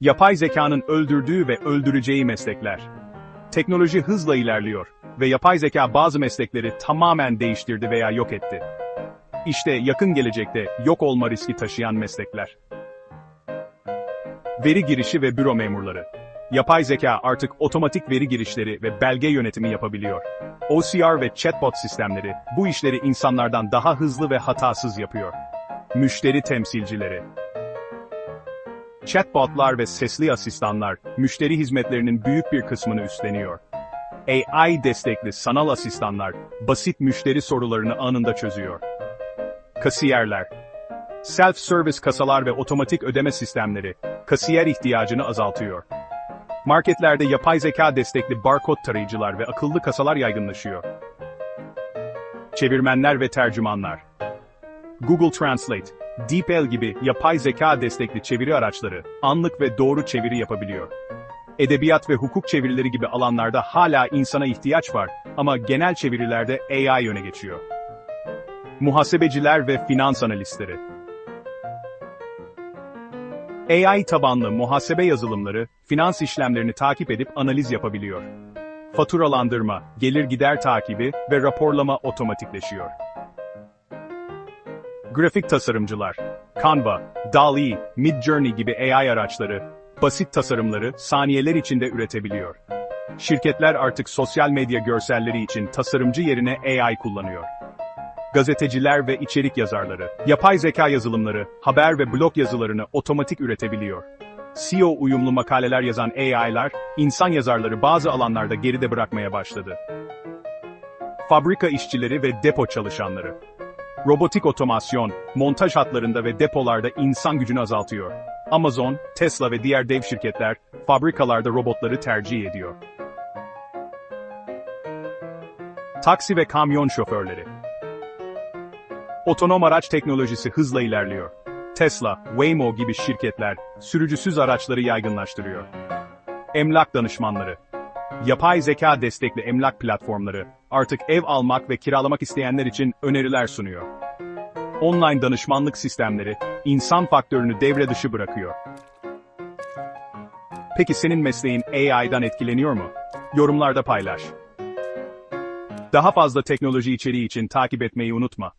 Yapay zekanın öldürdüğü ve öldüreceği meslekler. Teknoloji hızla ilerliyor ve yapay zeka bazı meslekleri tamamen değiştirdi veya yok etti. İşte yakın gelecekte yok olma riski taşıyan meslekler. Veri girişi ve büro memurları. Yapay zeka artık otomatik veri girişleri ve belge yönetimi yapabiliyor. OCR ve chatbot sistemleri bu işleri insanlardan daha hızlı ve hatasız yapıyor. Müşteri temsilcileri. Chatbotlar ve sesli asistanlar, müşteri hizmetlerinin büyük bir kısmını üstleniyor. AI destekli sanal asistanlar, basit müşteri sorularını anında çözüyor. Kasiyerler. Self-service kasalar ve otomatik ödeme sistemleri, kasiyer ihtiyacını azaltıyor. Marketlerde yapay zeka destekli barkod tarayıcılar ve akıllı kasalar yaygınlaşıyor. Çevirmenler ve tercümanlar. Google Translate, DeepL gibi yapay zeka destekli çeviri araçları anlık ve doğru çeviri yapabiliyor. Edebiyat ve hukuk çevirileri gibi alanlarda hala insana ihtiyaç var ama genel çevirilerde AI öne geçiyor. Muhasebeciler ve finans analistleri. AI tabanlı muhasebe yazılımları finans işlemlerini takip edip analiz yapabiliyor. Faturalandırma, gelir gider takibi ve raporlama otomatikleşiyor. Grafik tasarımcılar, Canva, DALL-E, Midjourney gibi AI araçları, basit tasarımları saniyeler içinde üretebiliyor. Şirketler artık sosyal medya görselleri için tasarımcı yerine AI kullanıyor. Gazeteciler ve içerik yazarları, yapay zeka yazılımları, haber ve blog yazılarını otomatik üretebiliyor. SEO uyumlu makaleler yazan AI'lar, insan yazarları bazı alanlarda geride bırakmaya başladı. Fabrika işçileri ve depo çalışanları. Robotik otomasyon, montaj hatlarında ve depolarda insan gücünü azaltıyor. Amazon, Tesla ve diğer dev şirketler, fabrikalarda robotları tercih ediyor. Taksi ve kamyon şoförleri. Otonom araç teknolojisi hızla ilerliyor. Tesla, Waymo gibi şirketler, sürücüsüz araçları yaygınlaştırıyor. Emlak danışmanları. Yapay zeka destekli emlak platformları, artık ev almak ve kiralamak isteyenler için öneriler sunuyor. Online danışmanlık sistemleri, insan faktörünü devre dışı bırakıyor. Peki senin mesleğin AI'dan etkileniyor mu? Yorumlarda paylaş. Daha fazla teknoloji içeriği için takip etmeyi unutma.